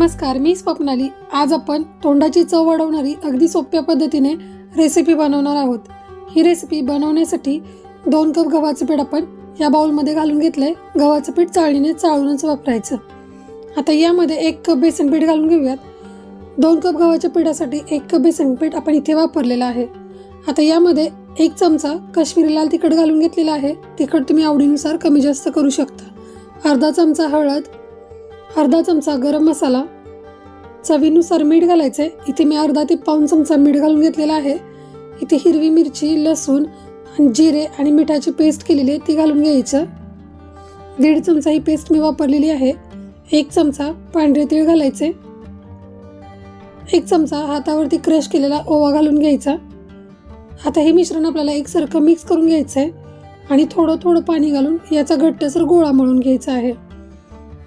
नमस्कार मी स्वप्नाली. आज आपण तोंडाची चव वाढवणारी अगदी सोप्या पद्धतीने रेसिपी बनवणार आहोत. ही रेसिपी बनवण्यासाठी दोन कप गव्हाचं पीठ आपण या बाउलमध्ये घालून घेतलं आहे गव्हाचं पीठ चाळणीने चाळूनच वापरायचं. आता यामध्ये एक कप बेसन पीठ घालून घेऊयात. दोन कप गव्हाच्या पिठासाठी एक कप बेसन पीठ आपण इथे वापरलेलं आहे. आता यामध्ये एक चमचा काश्मीरी लाल तिखट घालून घेतलेला आहे. तिखट तुम्ही आवडीनुसार कमी जास्त करू शकता. अर्धा चमचा हळद अर्धा चमचा गरम मसाला चवीनुसार मीठ घालायचं आहे इथे मी अर्धा ते पाऊन चमचा मीठ घालून घेतलेला आहे. इथे हिरवी मिरची लसूण आणि जिरे आणि मिठाची पेस्ट केलेली आहे ती घालून घ्यायचं. दीड चमचा ही पेस्ट मी वापरलेली आहे. एक चमचा पांढरे तीळ घालायचे. एक चमचा हातावरती क्रश केलेला ओवा घालून घ्यायचा. आता हे मिश्रण आपल्याला एकसारखं मिक्स करून घ्यायचं आहे आणि थोडं थोडं पाणी घालून याचा घट्टसर गोळा मळून घ्यायचा आहे.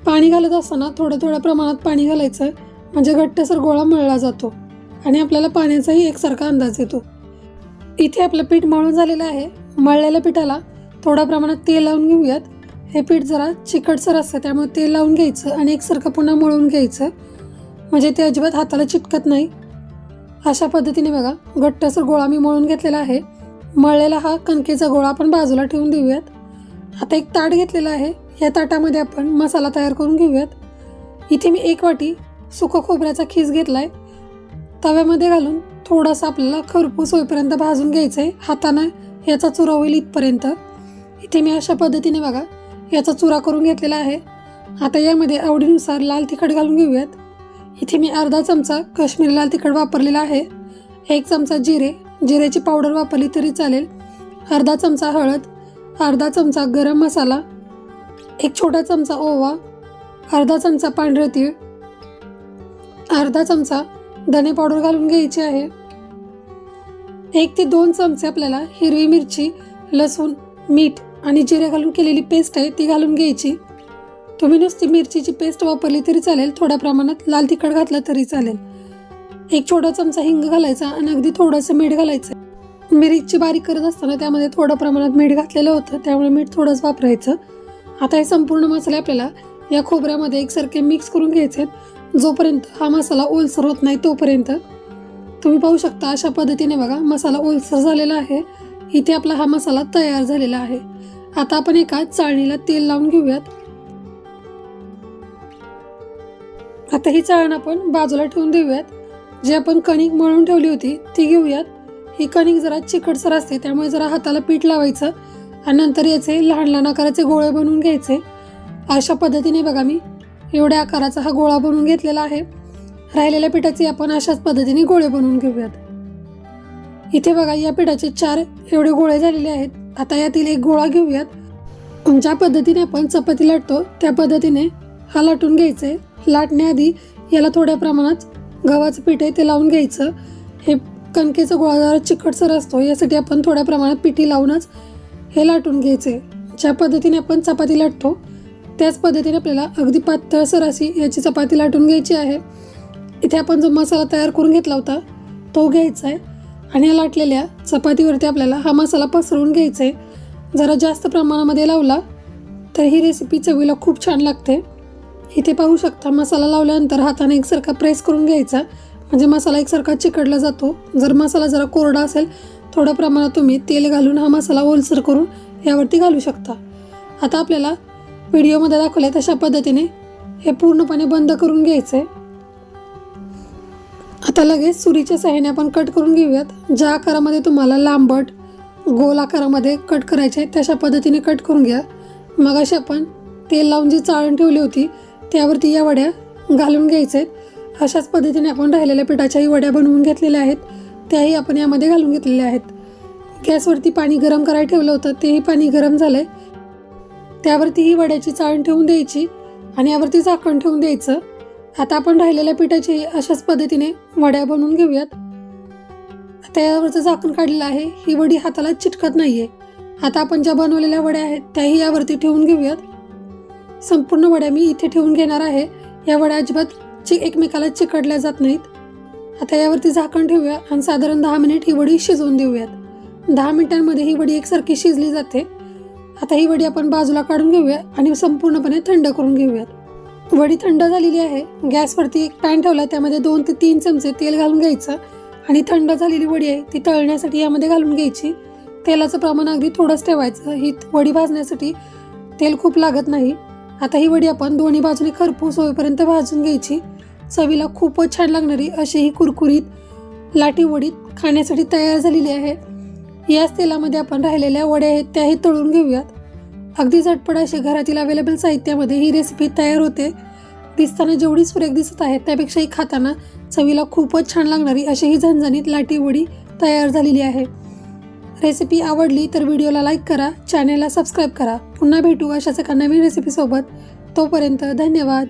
पाणी घालत असताना थोडं थोड्या प्रमाणात पाणी घालायचं. म्हणजे घट्टसर गोळा मळला जातो आणि आपल्याला पाण्याचाही एकसारखा अंदाज येतो. इथे आपलं पीठ मळून झालेलं आहे. मळलेल्या पिठाला थोड्या प्रमाणात तेल लावून घेऊयात. हे पीठ जरा चिकटसर असतं त्यामुळे तेल लावून घ्यायचं आणि एकसारखं पुन्हा मळून घ्यायचं. म्हणजे ते अजिबात हाताला चिटकत नाही. अशा पद्धतीने बघा घट्टसर गोळा मी मळून घेतलेला आहे. मळलेला हा कणकेचा गोळा आपण बाजूला ठेवून देऊयात. आता एक ताट घेतलेला आहे. या ताटामध्ये आपण मसाला तयार करून घेऊयात. इथे मी एक वाटी सुकं खोबऱ्याचा खीस घेतला आहे तव्यामध्ये घालून थोडासा आपल्याला खरपूस होईपर्यंत भाजून घ्यायचं आहे हातानं याचा चुरा होईल इथपर्यंत. इथे मी अशा पद्धतीने बघा याचा चुरा करून घेतलेला आहे. आता यामध्ये आवडीनुसार लाल तिखट घालून घेऊयात. इथे मी अर्धा चमचा काश्मीरी लाल तिखट वापरलेला आहे. एक चमचा जिरे जिरेची पावडर वापरली तरी चालेल. अर्धा चमचा हळद अर्धा चमचा गरम मसाला एक छोटा चमचा ओवा अर्धा चमचा पांढरे तीळ अर्धा चमचा धने पावडर घालून घ्यायची आहे. एक ते दोन चमचे आपल्याला हिरवी मिरची लसूण मीठ आणि जिरे घालून केलेली पेस्ट आहे ती घालून घ्यायची. तुम्ही नुसती मिरचीची पेस्ट वापरली तरी चालेल थोड्या प्रमाणात लाल तिखट घातलं तरी चालेल. एक छोटा चमचा हिंग घालायचा आणि अगदी थोडंसं मीठ घालायचं. मिरची बारीक करत असताना त्यामध्ये थोड्या प्रमाणात मीठ घातलेलं होतं त्यामुळे मीठ थोडंच वापरायचं. आता हे संपूर्ण मसाले आपल्याला या खोबऱ्यामध्ये एकसारखे मिक्स करून घ्यायचे आहेत जोपर्यंत हा मसाला ओलसर होत नाही तोपर्यंत तुम्ही पाहू शकता अशा पद्धतीने बघा मसाला ओलसर झालेला आहे. इथे आपला हा मसाला तयार झालेला आहे. आता आपण एका चाळणीला तेल लावून घेऊयात. आता ही चाळण आपण बाजूला ठेवून देऊयात. जी आपण कणिक मळून ठेवली होती ती घेऊयात. ही कणिक जरा चिकटसर असते त्यामुळे जरा हाताला पीठ लावायचं आणि नंतर याचे लहान लहान आकाराचे गोळे बनवून घ्यायचे. अशा पद्धतीने बघा मी एवढ्या आकाराचा हा गोळा बनवून घेतलेला आहे. राहिलेल्या पिठाचे आपण अशाच पद्धतीने गोळे बनवून घेऊयात. इथे बघा या पिठाचे चार एवढे गोळे झालेले आहेत. आता यातील एक गोळा घेऊयात. ज्या पद्धतीने आपण चपाती लाटतो त्या पद्धतीने हा लाटून घ्यायचा. आहे लाटण्याआधी याला थोड्या प्रमाणात गव्हाचं पीठ आहे ते लावून घ्यायचं. हे कणकेचा गोळा जरा चिकटसर असतो यासाठी आपण थोड्या प्रमाणात पिठी लावूनच हे लाटून घ्यायचे. ज्या पद्धतीने आपण चपाती लाटतो त्याच पद्धतीने आपल्याला अगदी पातळसर अशी याची चपाती लाटून घ्यायची आहे. इथे आपण जो मसाला तयार करून घेतला होता तो घ्यायचा आहे. आणि या लाटलेल्या चपातीवरती आपल्याला हा मसाला पसरवून घ्यायचा आहे. जरा जास्त प्रमाणामध्ये लावला तर ही रेसिपी चवीला खूप छान लागते. इथे पाहू शकता मसाला लावल्यानंतर हाताने एकसारखा प्रेस करून घ्यायचा. म्हणजे मसाला एकसारखा चिकडला जातो. जर मसाला जरा कोरडा असेल थोड्या प्रमाणात तुम्ही तेल घालून हा मसाला ओलसर करून यावरती घालू शकता. आता आपल्याला व्हिडिओमध्ये दाखवलं आहे तशा पद्धतीने हे पूर्णपणे बंद करून घ्यायचं आहे आता लगेच सुरीच्या सहाय्याने आपण कट करून घेऊयात. ज्या आकारामध्ये तुम्हाला लांबट गोल आकारामध्ये कट करायचे आहे तशा पद्धतीने कट करून घ्या. मग अशी आपण तेल लावून जी चाळण ठेवली होती त्यावरती या वड्या घालून घ्यायच्या आहेत अशाच पद्धतीने आपण राहिलेल्या पिठाच्याही वड्या बनवून घेतलेल्या आहेत. त्याही आपण यामध्ये घालून घेतलेल्या आहेत. गॅसवरती पाणी गरम करायला ठेवलं होतं तेही पाणी गरम झालं आहे त्यावरती ही वड्याची चाळण ठेवून द्यायची आणि यावरती झाकण ठेवून द्यायचं. आता आपण राहिलेल्या पिठाची अशाच पद्धतीने वड्या बनवून घेऊयात. आता यावरचं झाकण काढलेलं आहे. ही वडी हाताला चिटकत नाही आहे आता आपण ज्या बनवलेल्या वड्या आहेत त्याही यावरती ठेवून घेऊयात. संपूर्ण वड्या मी इथे ठेवून घेणार आहे. या वड्या अजिबात चि एकमेकाला चिकटल्या जात नाहीत. आता यावरती झाकण ठेवूया आणि साधारण दहा मिनिट ही वडी शिजवून देऊयात. दहा मिनिटांमध्ये ही वडी एकसारखी शिजली जाते. आता ही वडी आपण बाजूला काढून घेऊया आणि संपूर्णपणे थंड करून घेऊयात. वडी थंड झालेली आहे. गॅसवरती एक पॅन ठेवला त्यामध्ये दोन ते तीन चमचे तेल घालून घ्यायचं. आणि थंड झालेली वडी आहे ती तळण्यासाठी यामध्ये घालून घ्यायची. तेलाचं प्रमाण अगदी थोडंच ठेवायचं. ही वडी भाजण्यासाठी तेल खूप लागत नाही. आता ही वडी आपण दोन्ही बाजूने खरपूस होईपर्यंत भाजून घ्यायची. चवीला खूपच छान लागणारी अशी ही कुरकुरीत लाटी वडी खाण्यासाठी तयार झालेली आहे. याच तेलामध्ये आपण राहिलेल्या वड्या आहेत त्याही तळून घेऊयात. अगदी झटपट असे घरातील अवेलेबल साहित्यामध्ये ही रेसिपी तयार होते. दिसताना जेवढी सुरेख दिसत आहे त्यापेक्षाही खाताना चवीला खूपच छान लागणारी अशी ही झणझणीत लाटी वडी तयार झालेली आहे. रेसिपी आवडली तर व्हिडिओला लाईक करा चॅनेलला सबस्क्राईब करा. पुन्हा भेटू अशाच एका नवीन रेसिपीसोबत तोपर्यंत धन्यवाद.